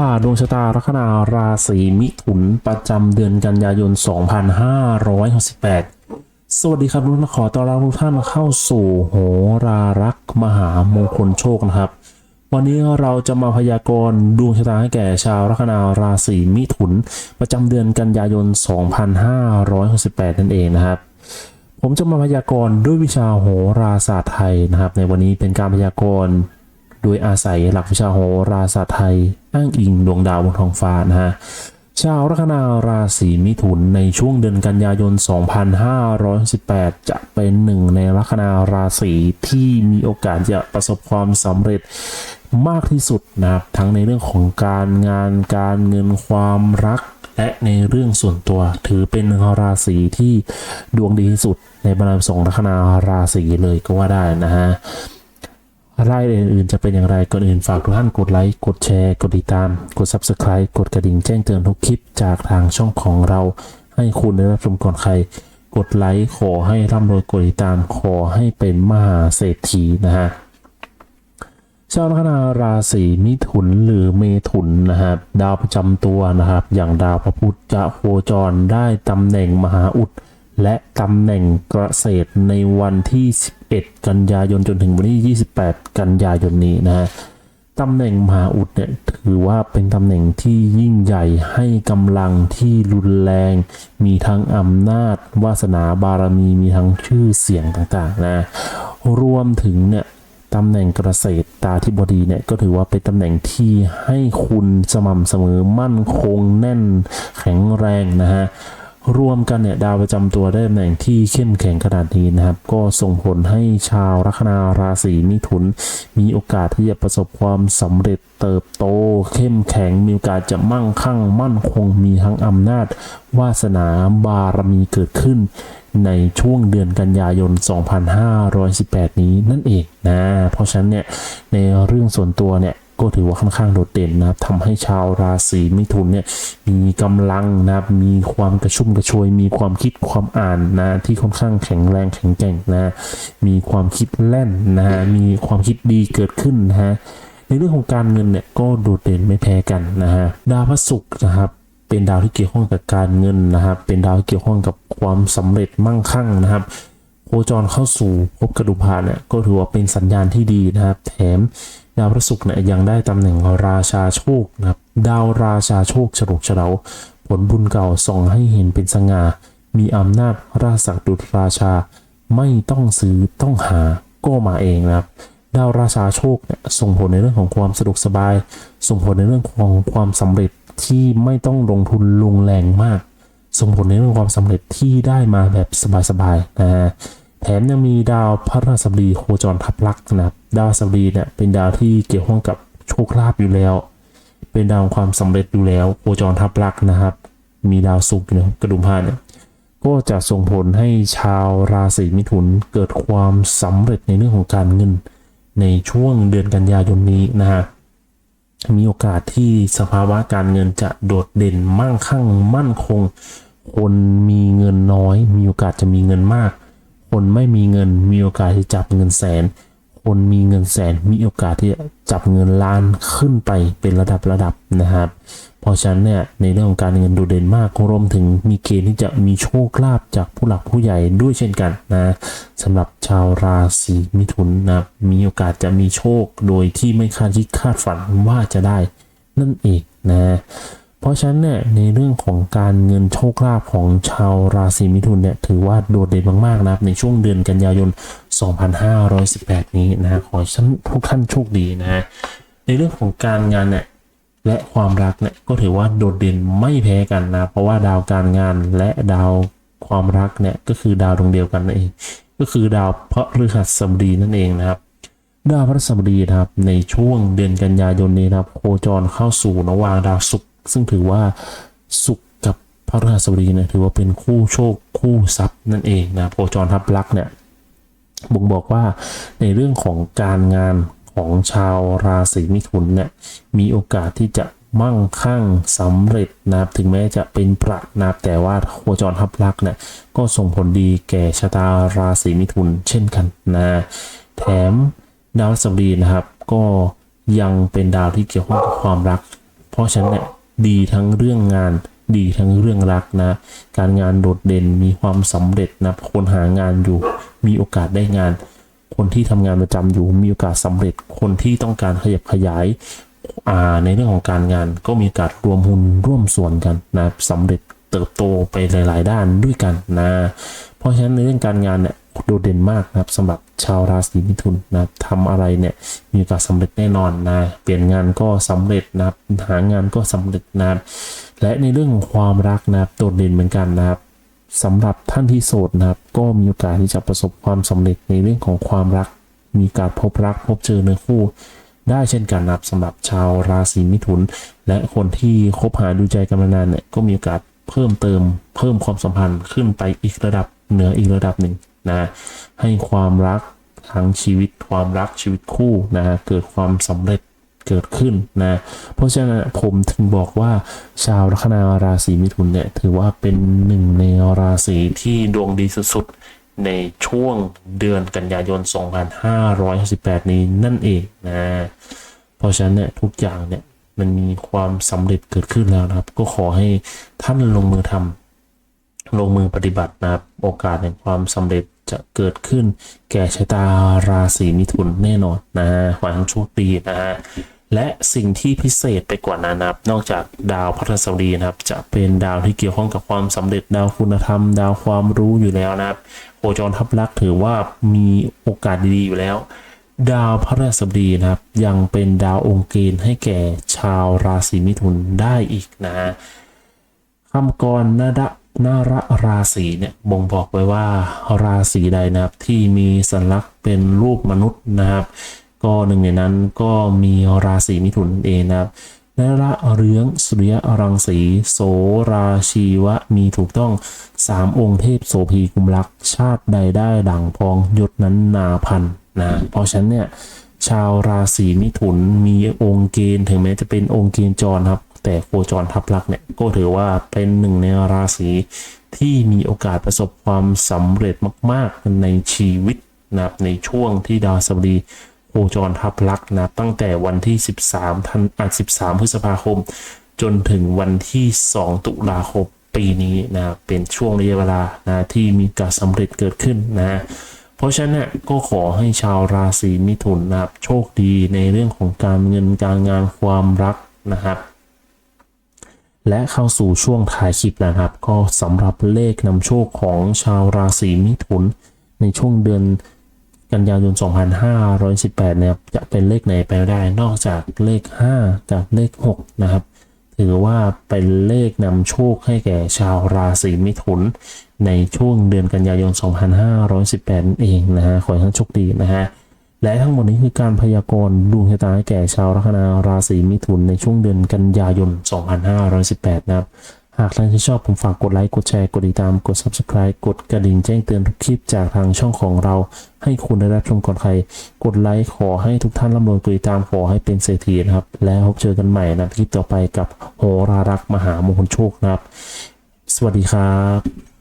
อ่าดวงชะตาลัคนาราศีมิถุนประจำเดือนกันยายน 2568 สวัสดีครับทุกท่านขอต้อนรับทุกท่านเข้าสู่โหรารักมหามงคลโชคนะครับ วันนี้เราจะมาพยากรณ์ดวงชะตาให้แก่ชาวลัคนาราศีมิถุน ประจำเดือนกันยายน 2568 นั่นเองนะครับ ผมจะมาพยากรณ์ด้วยวิชาโหราศาสตร์ไทยนะครับ ในวันนี้เป็นการพยากรณ์ โดยอาศัยหลักวิชาโหราศาสตร์ไทย อ้างอิงดวงดาวบนท้องฟ้านะฮะชาวลัคนาราศีมิถุนในช่วงเดือนกันยายน 2518 จะเป็นหนึ่งในลัคนาราศีที่มีโอกาสจะประสบความสำเร็จมากที่สุดนะครับ ทั้งในเรื่องของการงานการเงินความรัก และในเรื่องส่วนตัว ถือเป็นราศีที่ดวงดีที่สุดในบรรดาสองลัคนาราศีเลยก็ว่าได้นะฮะ รายละเอียดอื่นๆจะเป็นอย่างไรก่อนอื่นฝากทุกท่านกดไลค์กดแชร์ กดติดตาม กด Subscribe กดกระดิ่งแจ้งเตือนทุกคลิปจากทางช่องของเรา ให้คุณได้รับชมก่อนใคร กดไลค์ขอให้ร่ำรวยกดติดตามขอให้เป็นมหาเศรษฐีนะฮะชาวลัคนาราศีมิถุนหรือเมถุนนะครับดาวประจำตัวนะครับ อย่างดาวพระพุธจะโคจรได้ตำแหน่งมหาอุด และตำแหน่งเกษตรในวันที่ 11 กันยายนจนถึงวันที่ 28 กันยายนนี้นะฮะตำแหน่งมหาอุดเนี่ยถือว่าเป็นตำแหน่งที่ยิ่งใหญ่ให้กำลังที่รุนแรง มีทั้งอำนาจ วาสนาบารมีมีทั้งชื่อเสียงต่างๆนะรวมถึงเนี่ยตำแหน่งเกษตรตาธิบดีเนี่ยก็ถือว่าเป็นตำแหน่งที่ให้คุณสม่ำเสมอมั่นคงแน่นแข็งแรงนะฮะ รวมกันเนี่ยดาวประจำตัวได้ตำแหน่งที่เข้มแข็งขนาดนี้นะครับ ก็ส่งผลให้ชาวลัคนาราศีมิถุน มีโอกาสที่จะประสบความสำเร็จเติบโต เข้มแข็งมีโอกาสจะมั่งคั่ง มั่นคงมีทั้งอำนาจ วาสนาบารมีเกิดขึ้น ในช่วงเดือนกันยายน 2518 นี้นั่นเองนะเพราะฉะนั้นเนี่ยในเรื่องส่วนตัวเนี่ย ก็ถือว่าค่อนข้างโดดเด่นนะครับทำให้ชาวราศีมิถุนเนี่ยมีกำลังนะครับมีความกระชุ่มกระชวย มีความคิดความอ่านนะที่ค่อนข้างแข็งแรงแข็งแกร่งนะมีความคิดแล่นนะมีความคิดดีเกิดขึ้นนะฮะในเรื่องของการเงินเนี่ยก็โดดเด่นไม่แพ้กันนะฮะดาวพระศุกร์นะครับเป็นดาวที่เกี่ยวข้องกับการเงินนะครับ เป็นดาวที่เกี่ยวข้องกับความสำเร็จมั่งคั่งนะครับ โคจรเข้าสู่ภพกระดุมพาเนี่ยก็ถือว่าเป็นสัญญาณที่ดีนะครับ แถม ดาวพระศุกร์เนี่ยยังได้ตำแหน่งราชาโชคนะครับดาวราชาโชคฉลุกฉลาผลบุญเก่าส่องให้เห็นเป็นสง่า มีอำนาจราศักดุจราชา ไม่ต้องซื้อต้องหาก็มาเองนะครับดาวราชาโชคเนี่ยส่งผลในเรื่องของความสะดวกสบาย ส่งผลในเรื่องของความสำเร็จที่ไม่ต้องลงทุนลงแรงมาก ส่งผลในเรื่องความสำเร็จที่ได้มาแบบสบายๆนะฮะแถมยังมีดาวพระราชบดีโคจรทับลักษณ์นะครับ ดาวราชบดีเนี่ยเป็นดาวที่เกี่ยวข้องกับโชคลาภอยู่แล้ว เป็นดาวความสำเร็จอยู่แล้วโคจรทับลักนะครับ มีดาวศุกร์อยู่ในกระดุมพานเนี่ยก็จะส่งผลให้ชาวราศีมิถุนเกิดความสำเร็จในเรื่องของการเงิน ในช่วงเดือนกันยายนนี้นะฮะมีโอกาสที่สภาวะการเงินจะโดดเด่นมั่งคั่งมั่นคง คนมีเงินน้อย มีโอกาสจะมีเงินมาก คนไม่มีเงินมีโอกาสที่จับเงินแสน คนมีเงินแสนมีโอกาสที่จะจับเงินล้านขึ้นไปเป็นระดับระดับนะครับ เพราะฉะนั้นเนี่ยในเรื่องของการเงินโดดเด่นมากรวมถึงมีเกณฑ์ที่จะมีโชคลาภจากผู้หลักผู้ใหญ่ด้วยเช่นกันนะสำหรับชาวราศีมิถุนนะมีโอกาสจะมีโชคโดยที่ไม่คาดคิดคาดฝันว่าจะได้นั่นเองนะ เพราะฉะนั้นเนี่ยในเรื่องของการเงินโชคลาภของชาวราศีมิถุนเนี่ยถือว่าโดดเด่นมากๆนะครับในช่วงเดือนกันยายน 2518 นี้นะขอให้ทุกท่านโชคดีนะในเรื่องของการงานเนี่ยและความรักเนี่ยก็ถือว่าโดดเด่นไม่แพ้กันนะเพราะว่าดาวการงานและดาวความรักเนี่ยก็คือดาวดวงเดียวกันนั่นเอง ก็คือดาวพระฤหัสบดีนั่นเองนะครับดาวพระฤหัสบดีนะครับในช่วงเดือนกันยายนนี้นะครับโคจรเข้าสู่ระหว่างดาวศุกร์ ซึ่งถือว่าศุกร์กับพระฤหัสบดีเนี่ยถือว่าเป็นคู่โชคคู่ทรัพย์นั่นเองนะโคจรทับลักษ์เนี่ยบ่งบอกว่าในเรื่องของการงานของชาวราศีมิถุนเนี่ยมีโอกาสที่จะมั่งคั่งสำเร็จนะครับถึงแม้จะเป็นประนะครับแต่ว่าโคจรทับลักเนี่ยก็ส่งผลดีแก่ชะตาราศีมิถุนเช่นกันนะแถมดาวพฤหัสบดีนะครับ ก็ยังเป็นดาวที่เกี่ยวข้องกับความรัก เพราะฉะนั้นเนี่ย ดีทั้งเรื่องงาน ดีทั้งเรื่องรักนะ การงานโดดเด่นมีความสำเร็จนะคนหางานอยู่ มีโอกาสได้งาน คนที่ทำงานประจำอยู่มีโอกาสสำเร็จ คนที่ต้องการขยับขยายในเรื่องของการงานก็มีโอกาสรวมหุ้นร่วมส่วนกันนะสำเร็จ เติบโตไปหลาย ๆ ด้านด้วยกันนะ เพราะฉะนั้นในเรื่องการงานเนี่ยโดดเด่นมากนะครับสำหรับชาวราศีมิถุนนะครับทำอะไรเนี่ยมีโอกาสสำเร็จแน่นอนนะ เปลี่ยนงานก็สำเร็จนะครับหางานก็สำเร็จนะครับและในเรื่องของความรักนะครับโดดเด่นเหมือนกันนะครับสำหรับท่านที่โสดนะครับ ก็มีโอกาสที่จะประสบความสำเร็จในเรื่องของความรัก มีการพบรักพบเจอเนื้อคู่ ได้เช่นกันนะครับสำหรับชาวราศีมิถุน และคนที่คบหาดูใจกันมานานเนี่ยก็มีโอกาส เพิ่มเติมเพิ่มความสัมพันธ์ขึ้นไปอีกระดับเหนืออีกระดับหนึ่งนะให้ความรักทั้งชีวิตความรักชีวิตคู่นะเกิดความสำเร็จเกิดขึ้นนะเพราะฉะนั้นผมถึงบอกว่าชาวลัคนาราศีมิถุนเนี่ยถือว่าเป็นหนึ่งในราศีที่ดวงดีสุดๆในช่วงเดือนกันยายน 2568นี้นั่นเองนะเพราะฉะนั้นเนี่ยทุกอย่างเนี่ย มันมีความสำเร็จเกิดขึ้นแล้วนะครับ ก็ขอให้ท่านลงมือทำลงมือปฏิบัตินะครับ โอกาสแห่งความสำเร็จจะเกิดขึ้น แก่ชะตาราศีมิถุนแน่นอนนะฮะขอให้ท่านโชคดีนะฮะและสิ่งที่พิเศษไปกว่านั้นนะครับ นอกจากดาวพฤหัสบดีนะครับ จะเป็นดาวที่เกี่ยวข้องกับความสำเร็จดาวคุณธรรม ดาวความรู้อยู่แล้วนะครับโคจรทับลักษ์ถือว่ามีโอกาสดีๆอยู่แล้ว ดาวพฤหัสบดีนะครับ ยังเป็นดาวองค์เกณฑ์ให้แก่ชาวราศีมิถุนได้อีกนะฮะคำกรนาดะนาระราศีเนี่ยบ่งบอกไว้ว่าราศีใดนะครับที่มีสัญลักษณ์เป็นรูปมนุษย์นะครับ ก็หนึ่งในนั้นก็มีราศีมิถุนเองนะครับ นระเรืองสุริยรังสี โสราชีวะมีถูกต้องสามองค์เทพโสภีกุมลักษ์ชาติใดได้ดั่งพองยศนั้นนาพันนะเพราะฉะนั้นเนี่ยชาวราศีมิถุนมีองค์เกณฑ์ถึงแม้จะเป็นองค์เกณฑ์จรครับ แต่โคจรทับลักษ์เนี่ยก็ถือว่าเป็นหนึ่งในราศีที่มีโอกาสประสบความสำเร็จมาก ๆ ในชีวิตนะครับในช่วงที่ดาวสัปดี โคจรทับลักษ์นะตั้งแต่วันที่ 13ธันอะ13 พฤษภาคม จนถึงวันที่ 2 ตุลาคมปีนี้นะเป็นช่วงระยะเวลานะที่มีการสำเร็จเกิดขึ้นนะเพราะฉะนั้นก็ขอให้ชาวราศีมิถุนนะครับโชคดีในเรื่องของการเงินการงานความรักนะครับและเข้าสู่ช่วงท้ายคลิปแล้วนะครับ ก็สำหรับเลขนำโชคของชาวราศีมิถุน ในช่วงเดือน กันยายน 2518เนี่ยจะเป็นเลขไหนไปได้ นอกจากเลข 5 กับเลข 6 นะครับ ถือว่าเป็นเลขนำโชคให้แก่ชาวราศีมิถุน ในช่วงเดือนกันยายน 2518 เองนะฮะขอให้ท่านโชคดีนะฮะและทั้งหมดนี้คือการพยากรณ์ดวงชะตาให้แก่ชาวลัคนาราศีมิถุนในช่วงเดือนกันยายน 2518 นะครับ หากท่านที่ชอบผมฝากกดไลค์ กดแชร์ กดติดตาม กด Subscribe กดกระดิ่งแจ้งเตือนทุกคลิปจากทางช่องของเรา ให้คุณได้รับชมก่อนใคร กดไลค์ขอให้ทุกท่านร่ำรวยกดติดตามขอให้เป็นเศรษฐีนะครับ แล้วพบเจอกันใหม่นะคลิปต่อไปกับโหรารักษ์มหามงคลโชคนะครับ สวัสดีครับ